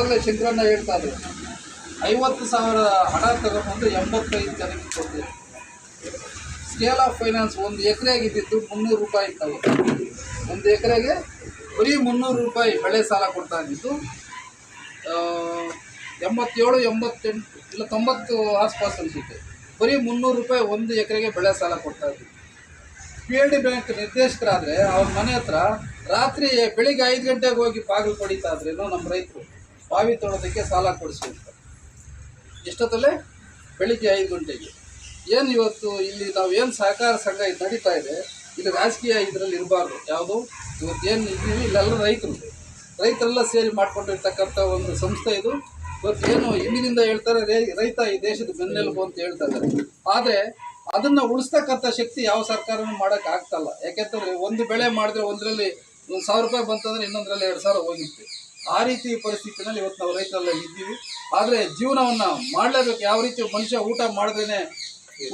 ಅವಾಗಲೇ ಶಂಕರಣ್ಣ ಹೇಳ್ತಾ ಇದ್ರು. ಐವತ್ತು ಸಾವಿರ ಹಣ ತಗೊಂಡು ಎಂಬತ್ತೈದು ಜನಕ್ಕೆ ಕೊಡ್ತೀವಿ ಸ್ಕೇಲ್ ಆಫ್ ಫೈನಾನ್ಸ್ ಒಂದು ಎಕರೆಗೆ ಇದ್ದಿದ್ದು ಮುನ್ನೂರು ರೂಪಾಯಿ ಇತ್ತು ಒಂದು ಎಕರೆಗೆ ಬರೀ ಮುನ್ನೂರು ರೂಪಾಯಿ ಬೆಳೆ ಸಾಲ ಕೊಡ್ತಾ ಇದ್ದಿದ್ದು ಎಂಬತ್ತೇಳು, ಎಂಬತ್ತೆಂಟು ಇಲ್ಲ ತೊಂಬತ್ತು ಆಸ್ಪಾಸ್ ಅನಿಸುತ್ತೆ ಬರೀ ಮುನ್ನೂರು ರೂಪಾಯಿ ಒಂದು ಎಕರೆಗೆ ಬೆಳೆ ಸಾಲ ಕೊಡ್ತಾ ಇದ್ದರು ಪಿ ಎಲ್ ಡಿ ಬ್ಯಾಂಕ್ ನಿರ್ದೇಶಕರಾದರೆ ಅವ್ರ ಮನೆ ಹತ್ರ ರಾತ್ರಿ ಬೆಳಿಗ್ಗೆ ಐದು ಗಂಟೆಗೆ ಹೋಗಿ ಬಾಗಿಲು ಪಡಿತಾ ಇದ್ರೇನೋ ನಮ್ಮ ರೈತರು. ಬಾವಿ ತೊಳೋದಕ್ಕೆ ಸಾಲ ಕೊಡಿಸ್ಬೇಕು ಎಷ್ಟೊತ್ತಲ್ಲೇ ಬೆಳಿಗ್ಗೆ ಐದು ಗಂಟೆಗೆ. ಏನು ಇವತ್ತು ಇಲ್ಲಿ ನಾವು ಏನು ಸಹಕಾರ ಸಂಘ ಇದು ನಡೀತಾ ಇದೆ ಇದು ರಾಜಕೀಯ ಇದರಲ್ಲಿ ಇರಬಾರ್ದು. ಯಾವುದು? ಇವತ್ತು ಏನು ಇದ್ದೀವಿ ಇಲ್ಲೆಲ್ಲ ರೈತರು. ರೈತರೆಲ್ಲ ಸೇರಿ ಮಾಡ್ಕೊಂಡಿರ್ತಕ್ಕಂಥ ಒಂದು ಸಂಸ್ಥೆ ಇದು. ಇವತ್ತು ಏನು ಹಿಂದಿನಿಂದ ಹೇಳ್ತಾರೆ ರೈತ ಈ ದೇಶದ ಬೆನ್ನೆಲುಬು ಅಂತ ಹೇಳ್ತಾ ಇದ್ದಾರೆ. ಆದರೆ ಅದನ್ನು ಉಳಿಸ್ತಕ್ಕಂಥ ಶಕ್ತಿ ಯಾವ ಸರ್ಕಾರನೂ ಮಾಡೋಕ್ಕಾಗ್ತಲ್ಲ ಯಾಕೆಂತಂದ್ರೆ ಒಂದು ಬೆಳೆ ಮಾಡಿದ್ರೆ ಒಂದರಲ್ಲಿ ಒಂದು ಸಾವಿರ ರೂಪಾಯಿ ಬಂತಂದ್ರೆ ಇನ್ನೊಂದರಲ್ಲಿ ಎರಡು ಸಾವಿರ ಹೋಗಿತ್ತು. ಆ ರೀತಿ ಪರಿಸ್ಥಿತಿನಲ್ಲಿ ಇವತ್ತು ನಾವು ರೈತರೆಲ್ಲ ಇದ್ದೀವಿ. ಆದರೆ ಜೀವನವನ್ನ ಮಾಡಲೇಬೇಕು. ಯಾವ ರೀತಿ ಮನುಷ್ಯ ಊಟ ಮಾಡಿದ್ರೇನೆ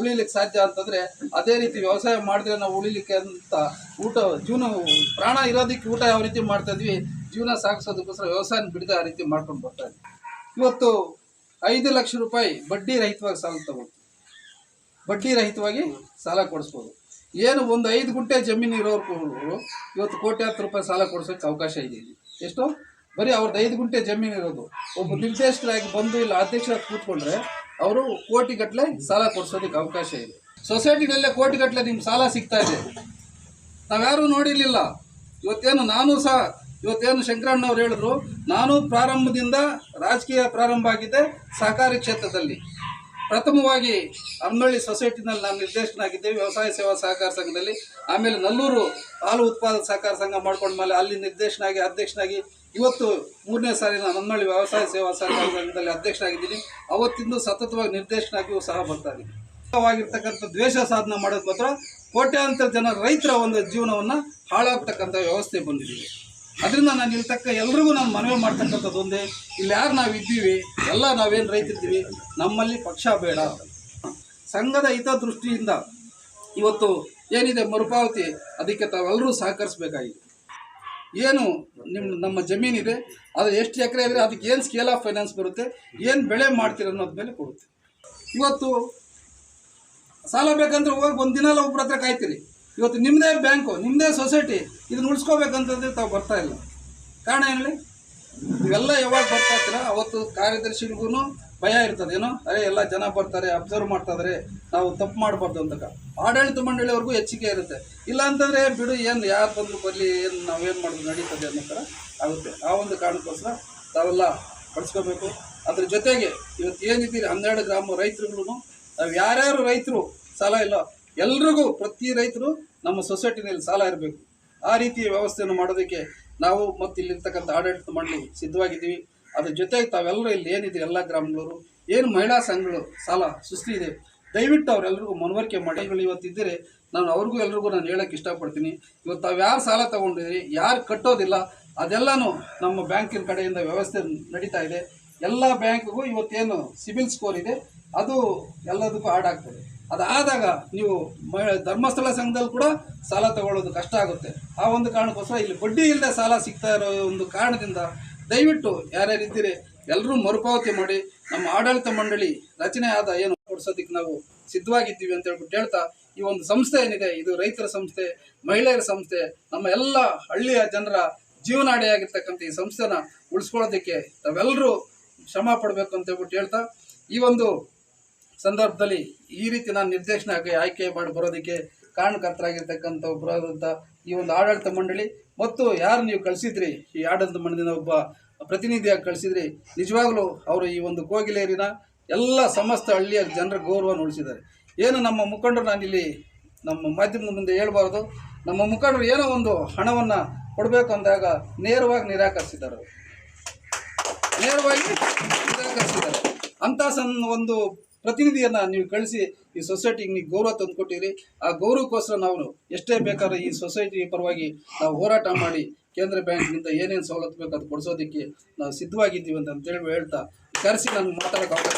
ಉಳಿಲಿಕ್ಕೆ ಸಾಧ್ಯ ಅಂತಂದ್ರೆ ಅದೇ ರೀತಿ ವ್ಯವಸಾಯ ಮಾಡಿದ್ರೆ ನಾವು ಉಳಿಲಿಕ್ಕೆ ಅಂತ ಊಟ, ಜೀವನ, ಪ್ರಾಣ ಇರೋದಕ್ಕೆ ಊಟ ಯಾವ ರೀತಿ ಮಾಡ್ತಾ ಇದ್ವಿ, ಜೀವನ ಸಾಗಿಸೋದಕ್ಕೋಸ್ಕರ ವ್ಯವಸಾಯ ಬಿಡದೆ ಆ ರೀತಿ ಮಾಡ್ಕೊಂಡು ಬರ್ತಾ ಇದ್ವಿ. ಇವತ್ತು ಐದು ಲಕ್ಷ ರೂಪಾಯಿ ಬಡ್ಡಿ ರಹಿತವಾಗಿ ಸಾಲ ತಗೋಬೇಕು ಬಡ್ಡಿ ರಹಿತವಾಗಿ ಸಾಲ ಕೊಡಿಸ್ಬೋದು. ಏನು ಒಂದು ಐದು ಗುಂಟೆ ಜಮೀನು ಇರೋರು ಇವತ್ತು ಕೋಟ್ಯಾಂತರ ರೂಪಾಯಿ ಸಾಲ ಕೊಡ್ಸೋಕ್ಕೆ ಅವಕಾಶ ಇದೆ. ಎಷ್ಟು? ಬರೀ ಅವ್ರದ್ದು ಐದು ಗುಂಟೆ ಜಮೀನು ಇರೋದು. ಒಬ್ಬ ನಿರ್ದೇಶಕರಾಗಿ ಬಂದು ಇಲ್ಲ ಅಧ್ಯಕ್ಷ ಕೂತ್ಕೊಂಡ್ರೆ ಅವರು ಕೋಟಿಗಟ್ಟಲೆ ಸಾಲ ಕೊಡಿಸೋದಕ್ಕೆ ಅವಕಾಶ ಇದೆ. ಸೊಸೈಟಿನಲ್ಲೇ ಕೋಟಿಗಟ್ಟಲೆ ನಿಮ್ಗೆ ಸಾಲ ಸಿಗ್ತಾ ಇದೆ. ನಾವ್ಯಾರೂ ನೋಡಿರಲಿಲ್ಲ. ಇವತ್ತೇನು ನಾನು ಸಹ, ಇವತ್ತೇನು ಶಂಕರಣ್ಣವ್ರು ಹೇಳಿದ್ರು, ನಾನು ಪ್ರಾರಂಭದಿಂದ ರಾಜಕೀಯ ಪ್ರಾರಂಭ ಆಗಿದೆ, ಸಹಕಾರಿ ಕ್ಷೇತ್ರದಲ್ಲಿ. ಪ್ರಥಮವಾಗಿ ಅಮ್ಮನಹಳ್ಳಿ ಸೊಸೈಟಿನಲ್ಲಿ ನಾನು ನಿರ್ದೇಶಕನಾಗಿದ್ದೇವೆ ವ್ಯವಸಾಯ ಸೇವಾ ಸಹಕಾರ ಸಂಘದಲ್ಲಿ. ಆಮೇಲೆ ನಲ್ಲೂರು ಹಾಲು ಉತ್ಪಾದಕ ಸಹಕಾರ ಸಂಘ ಮಾಡ್ಕೊಂಡ್ಮೇಲೆ ಅಲ್ಲಿ ನಿರ್ದೇಶನಾಗಿ, ಅಧ್ಯಕ್ಷನಾಗಿ ಇವತ್ತು ಮೂರನೇ ಸಾರಿ ನಾನು ವ್ಯವಸಾಯ ಸೇವಾ ಸಹಕಾರ ಸಂಘದಲ್ಲಿ ಅಧ್ಯಕ್ಷನಾಗಿದ್ದೀನಿ. ಅವತ್ತಿಂದ ಸತತವಾಗಿ ನಿರ್ದೇಶನಾಗಿಯೂ ಸಹ ಬರ್ತಾ ಇದ್ದೀನಿ. ದ್ವೇಷ ಸಾಧನೆ ಮಾಡೋದು ಮಾತ್ರ ಕೋಟ್ಯಾಂತರ ಜನ ರೈತರ ಒಂದು ಜೀವನವನ್ನು ಹಾಳಾಗ್ತಕ್ಕಂಥ ವ್ಯವಸ್ಥೆ ಬಂದಿದ್ದೀವಿ ಅದರಿಂದ ನಾನು ಇಲ್ಲಿ ತಕ್ಕ ಎಲ್ರಿಗೂ ನಾನು ಮನವಿ ಮಾಡ್ತಕ್ಕಂಥದ್ದು ಒಂದೇ. ಇಲ್ಲಿ ಯಾರು ನಾವು ಇದ್ದೀವಿ, ಎಲ್ಲ ನಾವೇನು ರೈತರಿದ್ದೀವಿ ನಮ್ಮಲ್ಲಿ ಪಕ್ಷ ಬೇಡ. ಸಂಘದ ಹಿತದೃಷ್ಟಿಯಿಂದ ಇವತ್ತು ಏನಿದೆ ಮರುಪಾವತಿ, ಅದಕ್ಕೆ ತಾವೆಲ್ಲರೂ ಸಹಕರಿಸಬೇಕಾಗಿದೆ. ಏನು ನಿಮ್ಮ ನಮ್ಮ ಜಮೀನಿದೆ, ಅದು ಎಷ್ಟು ಎಕರೆ ಇದ್ರೆ ಅದಕ್ಕೆ ಏನು ಸ್ಕೇಲ್ ಆಫ್ ಫೈನಾನ್ಸ್ ಬರುತ್ತೆ, ಏನು ಬೆಳೆ ಮಾಡ್ತೀರ ಅನ್ನೋದ ಮೇಲೆ ಕೊಡುತ್ತೆ. ಇವತ್ತು ಸಾಲ ಬೇಕಂದ್ರೆ ಹೋಗಿ ಒಂದು ದಿನ ಒಬ್ಬರ ಹತ್ರ ಕಾಯ್ತೀರಿ. ಇವತ್ತು ನಿಮ್ಮದೇ ಬ್ಯಾಂಕು ನಿಮ್ಮದೇ ಸೊಸೈಟಿ ಇದನ್ನ ಉಳಿಸ್ಕೋಬೇಕಂತಂದ್ರೆ ತಾವು ಬರ್ತಾ ಇಲ್ಲ. ಕಾರಣ ಏನಲ್ಲಿ ಇವೆಲ್ಲ ಯಾವಾಗ ಬರ್ತಾ ಇರ್ತೀರ ಅವತ್ತು ಕಾರ್ಯದರ್ಶಿಗಳಿಗೂ ಭಯ ಇರ್ತದೆ. ಏನೋ? ಅರೆ, ಎಲ್ಲ ಜನ ಬರ್ತಾರೆ ಅಬ್ಸರ್ವ್ ಮಾಡ್ತಾ ಇದಾರೆ ನಾವು ತಪ್ಪು ಮಾಡಬಾರ್ದು ಅಂತ. ಆಡಳಿತ ಮಂಡಳಿಯವ್ರಿಗೂ ಹೆಚ್ಚಿಗೆ ಇರುತ್ತೆ. ಇಲ್ಲ ಅಂತಂದರೆ, ಬಿಡು, ಏನು, ಯಾರು ಬಂದ್ರು ಬರಲಿ, ಏನು, ನಾವೇನು ಮಾಡೋದು, ನಡೀತದೆ ಅನ್ನೋ ಥರ ಆಗುತ್ತೆ. ಆ ಒಂದು ಕಾರಣಕ್ಕೋಸ್ಕರ ತಾವೆಲ್ಲ ಬಳಸ್ಕೋಬೇಕು. ಅದ್ರ ಜೊತೆಗೆ, ಇವತ್ತು ಏನಿದ್ದೀರಿ? ಹನ್ನೆರಡು ಗ್ರಾಮ ರೈತರುಗಳು ನಾವು ಯಾರ್ಯಾರು ರೈತರು ಸಾಲ ಇಲ್ಲ ಎಲ್ರಿಗೂ ಪ್ರತಿ ರೈತರು ನಮ್ಮ ಸೊಸೈಟಿನಲ್ಲಿ ಸಾಲ ಇರಬೇಕು. ಆ ರೀತಿಯ ವ್ಯವಸ್ಥೆಯನ್ನು ಮಾಡೋದಕ್ಕೆ ನಾವು ಮತ್ತು ಇಲ್ಲಿರ್ತಕ್ಕಂಥ ಆಡಳಿತ ಮಂಡಳಿ ಸಿದ್ಧವಾಗಿದ್ದೀವಿ. ಅದ್ರ ಜೊತೆಗೆ ತಾವೆಲ್ಲರೂ ಇಲ್ಲಿ ಏನಿದೆ ಎಲ್ಲ ಗ್ರಾಮಗಳವರು, ಏನು ಮಹಿಳಾ ಸಂಘಗಳು ಸಾಲ ಸೃಷ್ಟಿ ಇದೆ, ದಯವಿಟ್ಟು ಅವರೆಲ್ಲರಿಗೂ ಮನವರಿಕೆ ಮಾಡಿ. ಇವತ್ತಿದ್ದರೆ ನಾನು ಅವ್ರಿಗೂ ಎಲ್ರಿಗೂ ನಾನು ಹೇಳಕ್ಕೆ ಇಷ್ಟಪಡ್ತೀನಿ. ಇವತ್ತು ತಾವು ಯಾರು ಸಾಲ ತಗೊಂಡಿರಿ, ಯಾರು ಕಟ್ಟೋದಿಲ್ಲ, ಅದೆಲ್ಲನೂ ನಮ್ಮ ಬ್ಯಾಂಕಿನ ಕಡೆಯಿಂದ ವ್ಯವಸ್ಥೆ ನಡೀತಾ ಇದೆ. ಎಲ್ಲ ಬ್ಯಾಂಕ್ಗೂ ಇವತ್ತೇನು ಸಿಬಿಲ್ ಸ್ಕೋರ್ ಇದೆ, ಅದು ಎಲ್ಲದಕ್ಕೂ ಆಡ್ ಆಗ್ತದೆ. ಅದಾದಾಗ ನೀವು ಮಹಿಳಾ ಧರ್ಮಸ್ಥಳ ಸಂಘದಲ್ಲಿ ಕೂಡ ಸಾಲ ತಗೊಳ್ಳೋದು ಕಷ್ಟ ಆಗುತ್ತೆ. ಆ ಒಂದು ಕಾರಣಕ್ಕೋಸ್ಕರ ಇಲ್ಲಿ ಬಡ್ಡಿ ಇಲ್ಲದೆ ಸಾಲ ಸಿಗ್ತಾ ಇರೋ ಒಂದು ಕಾರಣದಿಂದ ದಯವಿಟ್ಟು ಯಾರ್ಯಾರಿದ್ದೀರಿ ಎಲ್ಲರೂ ಮರುಪಾವತಿ ಮಾಡಿ ನಮ್ಮ ಆಡಳಿತ ಮಂಡಳಿ ರಚನೆ ಆದ ಏನು ಕೊಡ್ಸೋದಕ್ಕೆ ನಾವು ಸಿದ್ಧವಾಗಿದ್ದೀವಿ ಅಂತ ಹೇಳ್ಬಿಟ್ಟು ಹೇಳ್ತಾ, ಈ ಒಂದು ಸಂಸ್ಥೆ ಏನಿದೆ, ಇದು ರೈತರ ಸಂಸ್ಥೆ, ಮಹಿಳೆಯರ ಸಂಸ್ಥೆ, ನಮ್ಮ ಎಲ್ಲ ಹಳ್ಳಿಯ ಜನರ ಜೀವನಾಡಿಯಾಗಿರ್ತಕ್ಕಂಥ ಈ ಸಂಸ್ಥೆನ ಉಳಿಸ್ಕೊಳ್ಳೋದಕ್ಕೆ ತಾವೆಲ್ಲರೂ ಶ್ರಮ ಪಡಬೇಕು ಅಂತ ಹೇಳ್ಬಿಟ್ಟು ಹೇಳ್ತಾ, ಈ ಒಂದು ಸಂದರ್ಭದಲ್ಲಿ ಈ ರೀತಿ ನಾನು ನಿರ್ದೇಶನಾಗಿ ಆಯ್ಕೆ ಮಾಡಿ ಬರೋದಕ್ಕೆ ಕಾರಣಕರ್ತರಾಗಿರ್ತಕ್ಕಂಥ ಒಬ್ಬರಾದಂಥ ಈ ಒಂದು ಆಡಳಿತ ಮಂಡಳಿ ಮತ್ತು ಯಾರು ನೀವು ಕಳಿಸಿದ್ರಿ, ಈ ಆಡಳಿತ ಮಂಡಳಿನ ಒಬ್ಬ ಪ್ರತಿನಿಧಿಯಾಗಿ ಕಳಿಸಿದ್ರಿ, ನಿಜವಾಗ್ಲೂ ಅವರು ಈ ಒಂದು ಕೋಗಿಲೇರಿನ ಎಲ್ಲ ಸಮಸ್ತ ಹಳ್ಳಿಯ ಜನರ ಗೌರವವನ್ನು ಉಳಿಸಿದ್ದಾರೆ ಏನು ನಮ್ಮ ಮುಖಂಡರು ನಾನಿಲ್ಲಿ ನಮ್ಮ ಮಾಧ್ಯಮದ ಮುಂದೆ ಹೇಳ್ಬಾರ್ದು. ನಮ್ಮ ಮುಖಂಡರು ಏನೋ ಒಂದು ಹಣವನ್ನು ಕೊಡಬೇಕು ಅಂದಾಗ ನೇರವಾಗಿ ನಿರಾಕರಿಸಿದ್ದಾರೆ. ನೇರವಾಗಿ ನಿರಾಕರಿಸಿದ್ದಾರೆ. ಅಂತ ಸಣ್ಣ ಒಂದು ಪ್ರತಿನಿಧಿಯನ್ನ ನೀವು ಕಳಿಸಿ ಈ ಸೊಸೈಟಿಗೆ ನೀವು ಗೌರವ ತಂದುಕೊಟ್ಟಿರಿ ಆ ಗೌರವಕ್ಕೋಸ್ಕರ ನಾವು ಎಷ್ಟೇ ಬೇಕಾದ್ರೆ ಈ ಸೊಸೈಟಿ ಪರವಾಗಿ ನಾವು ಹೋರಾಟ ಮಾಡಿ ಕೇಂದ್ರ ಬ್ಯಾಂಕ್ನಿಂದ ಏನೇನು ಸವಲತ್ತು ಬೇಕು ಅದು ಕೊಡಿಸೋದಕ್ಕೆ ನಾವು ಸಿದ್ಧವಾಗಿದ್ದೀವಿ ಅಂತ ಅಂತೇಳಿ ಹೇಳ್ತಾ ಕರೆಸಿ ನಾನು ಮಾತಾಡೋಕೆ ಅವಕಾಶ.